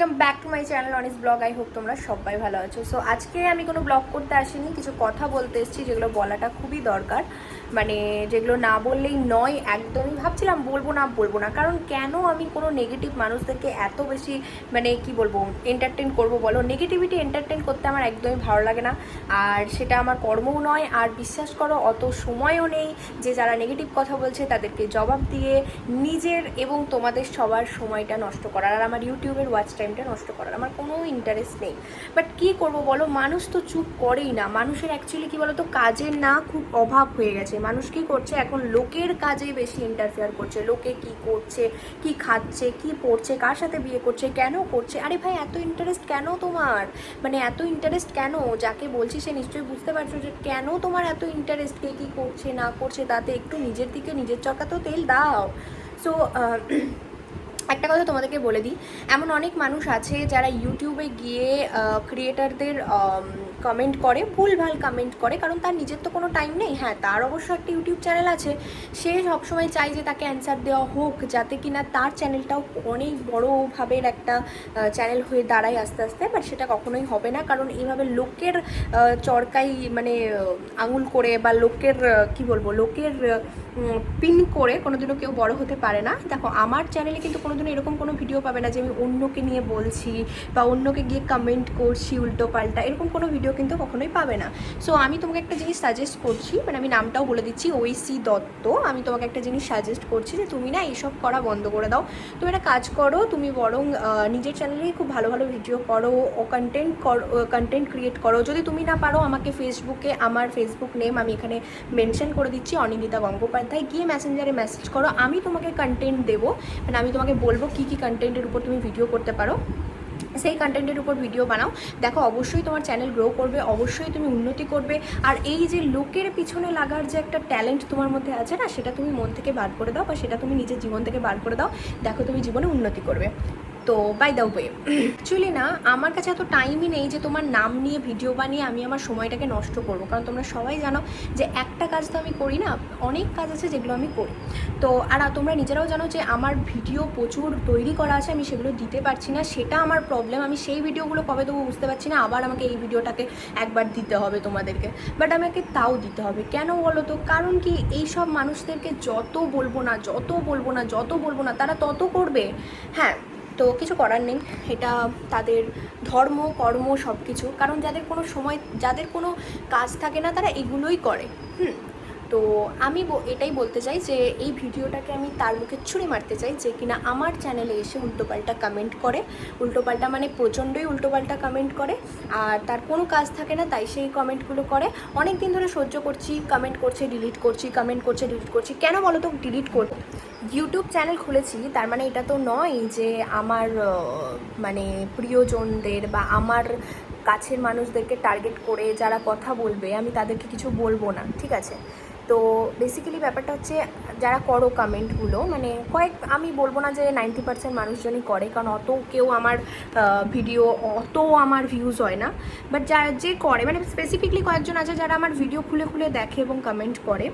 Welcome back to my channel Anis blog I হোক তোমরা সবাই ভালো আছো। সো আজকে আমি কোনো ব্লগ করতে আসিনি, কিছু কথা বলতে এসেছি যেগুলো বলাটা খুবই দরকার। মানে যেগুলো না বললেই নয়, একদমই ভাবছিলাম বলব না বলব না। কারণ কেন আমি কোনো নেগেটিভ মানুষদেরকে এত বেশি মানে কি বলব এন্টারটেন করব বলো? নেগেটিভিটি এন্টারটেন করতে আমার একদমই ভালো লাগে না। আর সেটা আমার কর্মও নয়, আর বিশ্বাস করো, অত সময়ও নেই যে যারা নেগেটিভ কথা বলছে তাদেরকে জবাব দিয়ে নিজের এবং তোমাদের সবার সময়টা নষ্ট করার, আর আমার ইউটিউবের ওয়াচ টাইমটা নষ্ট করার, আমার কোনো ইন্টারেস্ট নেই। বাট কি করব বলো? মানুষ তো চুপ করেই না। মানুষের অ্যাকচুয়ালি কি বলো তো কাজের না খুব অভাব হয়ে গেছে। মানুষ কি করছে? এখন লোকের কাজে বেশি ইন্টারফেয়ার করছে। লোকে কি করছে, কি খাচ্ছে, কি পড়ছে, কার সাথে বিয়ে করছে, কেন করছে? আরে ভাই, এত ইন্টারেস্ট কেন তোমার? মানে এত ইন্টারেস্ট কেন? যাকে বলছি সে নিশ্চয়ই বুঝতে পারছ যে কেন তোমার এত ইন্টারেস্ট কে কী করছে, না করছে? তাতে একটু নিজের দিকে নিজের চকাতেও তেল দাও। সো একটা কথা তোমাদেরকে বলে দিই, এমন অনেক মানুষ আছে যারা ইউটিউবে গিয়ে ক্রিয়েটারদের কমেন্ট করে, ভুলভাল কমেন্ট করে, কারণ তার নিজের তো কোনো টাইম নেই। হ্যাঁ তার অবশ্য একটা ইউটিউব চ্যানেল আছে, সে সবসময় চাই যে তাকে অ্যান্সার দেওয়া হোক, যাতে কিনা তার চ্যানেলটাও অনেক বড়োভাবের একটা চ্যানেল হয়ে দাঁড়ায় আস্তে আস্তে বাট সেটা কখনোই হবে না। কারণ এইভাবে লোকের চরকাই মানে আঙুল করে বা লোকের কি বলব, লোকের পিন করে কোনোদিনও কেউ বড় হতে পারে না। দেখো, আমার চ্যানেলে কিন্তু কোনোদিনও এরকম কোনো ভিডিও পাবে না যে আমি অন্যকে নিয়ে বলছি বা অন্যকে গিয়ে কমেন্ট করছি, উল্টো পাল্টা। এরকম কোনো ভিডিও কিন্তু কখনোই পাবে না। সো আমি তোমাকে একটা জিনিস সাজেস্ট করছি মানে আমি নামটাও বলে দিচ্ছি ঐসি দত্ত। আমি তোমাকে একটা জিনিস সাজেস্ট করছি যে তুমি না এইসব করা বন্ধ করে দাও। তুমি একটা কাজ করো, তুমি বরং নিজের চ্যানেলেই খুব ভালো ভালো ভিডিও করো, ও কন্টেন্ট করো কন্টেন্ট ক্রিয়েট করো। যদি তুমি না পারো আমাকে ফেসবুকে আমার ফেসবুক নেম আমি এখানে মেনশন করে দিচ্ছি, অনিন্দিতা গঙ্গোপাধ্যায়। গিয়ে মেসেঞ্জারে মেসেজ করো, আমি তোমাকে কন্টেন্ট দেবো। মানে আমি তোমাকে বলব কি কি কন্টেন্টের উপর তুমি ভিডিও করতে পারো। সেই কন্টেন্টের উপর ভিডিও বানাও। দেখো, অবশ্যই তোমার চ্যানেল গ্রো করবে, অবশ্যই তুমি উন্নতি করবে। আর এই যে লোকের পিছনে লাগার যে একটা ট্যালেন্ট তোমার মধ্যে আছে না, সেটা তুমি মন থেকে বার করে দাও বা সেটা তুমি নিজের জীবন থেকে বার করে দাও। দেখো, তুমি জীবনে উন্নতি করবে। তো বাই দাও ওয়ে অ্যাকচুয়ালি না, আমার কাছে এত টাইমই নেই যে তোমার নাম নিয়ে ভিডিও বানিয়ে আমি আমার সময়টাকে নষ্ট করব। কারণ তোমরা সবাই জানো যে একটা কাজ তো আমি করি না, অনেক কাজ আছে যেগুলো আমি করি। তো, আর তোমরা নিজেরাও জানো যে আমার ভিডিও প্রচুর তৈরি করা আছে, আমি সেগুলো দিতে পারছি না। সেটা আমার প্রবলেম আমি সেই ভিডিওগুলো কবে দেবো বুঝতে পারছি না, আবার আমাকে এই ভিডিওটাকে একবার দিতে হবে তোমাদেরকে। বাট আমাকে তাও দিতে হবে। কেন বলো তো? কারণ কি এই সব মানুষদেরকে যত বলব না, যত বলব না, যত বলব না, তারা তত করবে। হ্যাঁ তো কিছু করার নেই। এটা তাদের ধর্ম, কর্ম সব কিছু কারণ যাদের কোনো সময়, যাদের কোনো কাজ থাকে না, তারা এগুলোই করে। হুম? তো আমি এটাই বলতে চাই যে এই ভিডিওটাকে আমি তার মুখে ছুঁড়ে মারতে চাই যে কিনা আমার চ্যানেলে এসে উল্টোপাল্টা কমেন্ট করে। উল্টোপাল্টা মানে প্রচণ্ডই উল্টোপাল্টা কমেন্ট করে। আর তার কোনো কাজ থাকে না, তাই সেই কমেন্টগুলো করে। অনেক দিন ধরে সহ্য করছি কমেন্ট করছে ডিলিট করছি কমেন্ট করছে ডিলিট করছি। কেন বলো তো ডিলিট করব ইউটিউব চ্যানেল খুলেছি, তার মানে এটা তো নয় যে আমার মানে প্রিয়জনদের বা আমার কাছের মানুষদেরকে টার্গেট করে যারা কথা বলবে, আমি তাদেরকে কিছু বলব না, ঠিক আছে? তো বেসিক্যালি ব্যাপারটা হচ্ছে যারা করো কমেন্টগুলো মানে কয়েক, আমি বলব না যে নাইনটি পার্সেন্ট মানুষজনই করে, কারণ অত কেউ আমার ভিডিও অত আমার ভিউজ হয় না। বাট যা যে করে মানে স্পেসিফিকলি কয়েকজন আছে যারা আমার ভিডিও খুলে খুলে দেখে এবং কমেন্ট করে।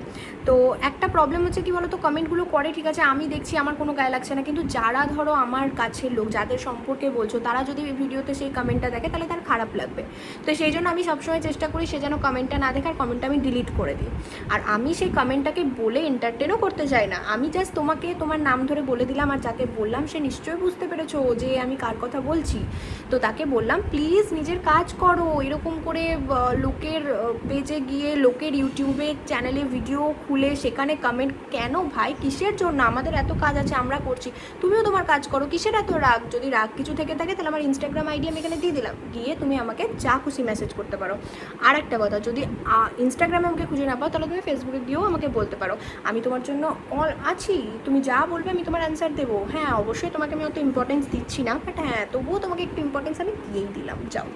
তো একটা প্রবলেম হচ্ছে কি বলতো কমেন্টগুলো করে, ঠিক আছে, আমি দেখছি আমার কোনো গায়ে লাগছে না, কিন্তু যারা ধরো আমার কাছের লোক, যাদের সম্পর্কে বলছো, তারা যদি ভিডিওতে সেই কমেন্টটা দেখে, তাহলে তার খারাপ লাগবে। তো সেই জন্য আমি সবসময় চেষ্টা করি সে যেন কমেন্টটা না দেখে, আর কমেন্টটা আমি ডিলিট করে দিই। আর আমি সেই কমেন্টটাকে বলে এন্টারটেনও করতে চাই না। আমি জাস্ট তোমাকে তোমার নাম ধরে বলে দিলাম আর যাকে বললাম সে নিশ্চয়ই বুঝতে পেরেছ যে আমি কার কথা বলছি। তো তাকে বললাম প্লিজ নিজের কাজ করো। এরকম করে লোকের পেজে গিয়ে, লোকের ইউটিউবে চ্যানেলে ভিডিও খুলে সেখানে কমেন্ট কেন ভাই? কিসের জন্য? আমাদের এত কাজ আছে, আমরা করছি। তুমিও তোমার কাজ করো। কিসের এত রাগ? যদি রাগ কিছু থেকে থাকে, তাহলে আমার ইনস্টাগ্রাম আইডি আমি এখানে দিয়ে দিলাম। গিয়ে তুমি আমাকে যা খুশি মেসেজ করতে পারো। আর একটা কথা, যদি ইনস্টাগ্রামে আমাকে খুঁজে না পাও, তাহলে তুমি ফেসবুকে গিয়েও আমাকে বলতে পারো। আমি তোমার জন্য অল আছি। তুমি যা বলবে আমি তোমার অ্যান্সার দেবো। হ্যাঁ অবশ্যই তোমাকে আমি অত ইম্পর্টেন্স দিচ্ছি না বাট হ্যাঁ তবুও তোমাকে একটু ইম্পর্টেন্স আমি দিয়েই দিলাম। যাও।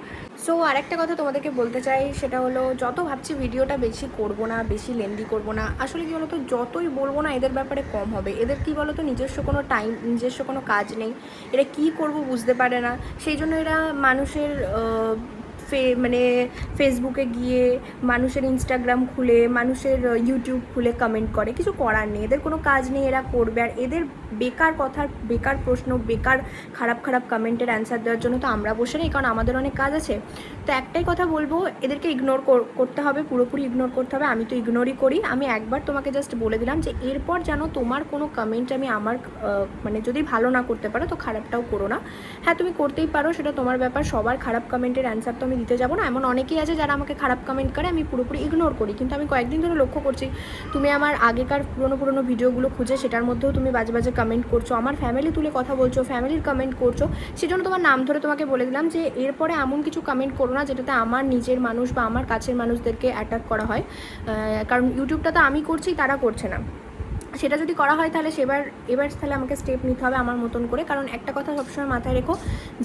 সো আরেকটা কথা তোমাদেরকে বলতে চাই, সেটা হলো যত ভাবছি ভিডিওটা বেশি করব না, বেশি লেন্দি করব না, আসলে কি বলতো, যতই বলব না, এদের ব্যাপারে কম হবে। এদের কি বলতো, নিজস্ব কোনো টাইম নিজস্ব কোনো কাজ নেই। এরা কি করব বুঝতে পারে না। সেই জন্য এরা মানুষের ফে মানে ফেসবুকে গিয়ে মানুষের ইনস্টাগ্রাম খুলে, মানুষের ইউটিউব খুলে কমেন্ট করে, কিছু করার নেই। এদের কোনো কাজ নেই, এরা করবে। আর এদের বেকার কথার, বেকার প্রশ্ন, বেকার খারাপ খারাপ কমেন্টের অ্যান্সার দেওয়ার জন্য তো আমরা বসে নেই, কারণ আমাদের অনেক কাজ আছে। তো একটাই কথা বলব, এদেরকে ইগনোর করতে হবে, পুরোপুরি ইগনোর করতে হবে। আমি তো ইগনোরই করি। আমি একবার তোমাকে জাস্ট বলে দিলাম যে, এরপর যেন তোমার কোনো কমেন্ট আমি আমার মানে যদি ভালো না করতে পারো, তো খারাপটাও করো না। হ্যাঁ তুমি করতেই পারো, সেটা তোমার ব্যাপার। সবার খারাপ কমেন্টের অ্যান্সার তো আমি দিতে যাব না। এমন অনেকেই আছে যারা আমাকে খারাপ কমেন্ট করে, আমি পুরোপুরি ইগনোর করি। কিন্তু আমি কয়েকদিন ধরে লক্ষ্য করছি, তুমি আমার আগেকার পুরনো পুরনো ভিডিওগুলো খুঁজে, সেটার মধ্যেও তুমি বাজে বাজে কমেন্ট করছ। আমার ফ্যামিলি তুলে কথা বলছো ফ্যামিলির কমেন্ট করছ, সেজন্য তোমার নাম ধরে তোমাকে বলে দিলাম যে, এরপরে এমন কিছু কমেন্ট করো না, যেটাতে আমার নিজের মানুষ বা আমার কাছের মানুষদেরকে অ্যাটাক করা হয়। কারণ ইউটিউবটা তো আমি করছি, তারা করছে না। সেটা যদি করা হয় তাহলে সেবার, এবার তাহলে আমাকে স্টেপ নিতে হবে আমার মতন করে। কারণ একটা কথা সবসময় মাথায় রেখো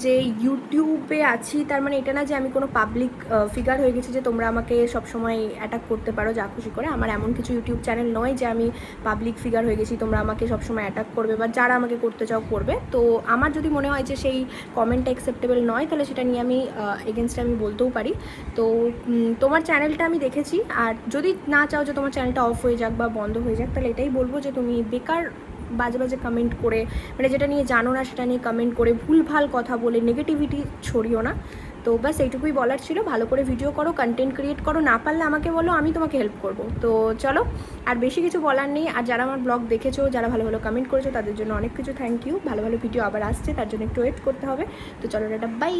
যে ইউটিউবে আছি, তার মানে এটা না যে আমি কোনো পাবলিক ফিগার হয়ে গেছি যে তোমরা আমাকে সবসময় অ্যাটাক করতে পারো যা খুশি করে। আমার এমন কিছু ইউটিউব চ্যানেল নয় যে আমি পাবলিক ফিগার হয়ে গেছি, তোমরা আমাকে সবসময় অ্যাটাক করবে বা যারা আমাকে করতে চাও করবে। তো আমার যদি মনে হয় যে সেই কমেন্টটা অ্যাকসেপ্টেবল নয়, তাহলে সেটা নিয়ে আমি এগেনস্টে আমি বলতেও পারি। তো তোমার চ্যানেলটা আমি দেখেছি। আর যদি না চাও যে তোমার চ্যানেলটা অফ হয়ে যাক বা বন্ধ হয়ে যাক, তাহলে এটাই বলব যে তুমি বেকার বাজে বাজে কমেন্ট করে মানে যেটা নিয়ে জানো না সেটা নিয়ে কমেন্ট করে ভুলভাল কথা বলে নেগেটিভিটি ছড়িও না। তো ব্যাস এইটুকুই বলার ছিল। ভালো করে ভিডিও করো কন্টেন্ট ক্রিয়েট করো। না পারলে আমাকে বলো, আমি তোমাকে হেল্প করব। তো চলো, আর বেশি কিছু বলার নেই। আর যারা আমার ব্লগ দেখেছ, যারা ভালো ভালো কমেন্ট করেছ, তাদের জন্য অনেক কিছু থ্যাংক ইউ ভালো ভালো ভিডিও আবার আসছে, তার জন্য একটু ওয়েট করতে হবে। তো চলো এটা বাই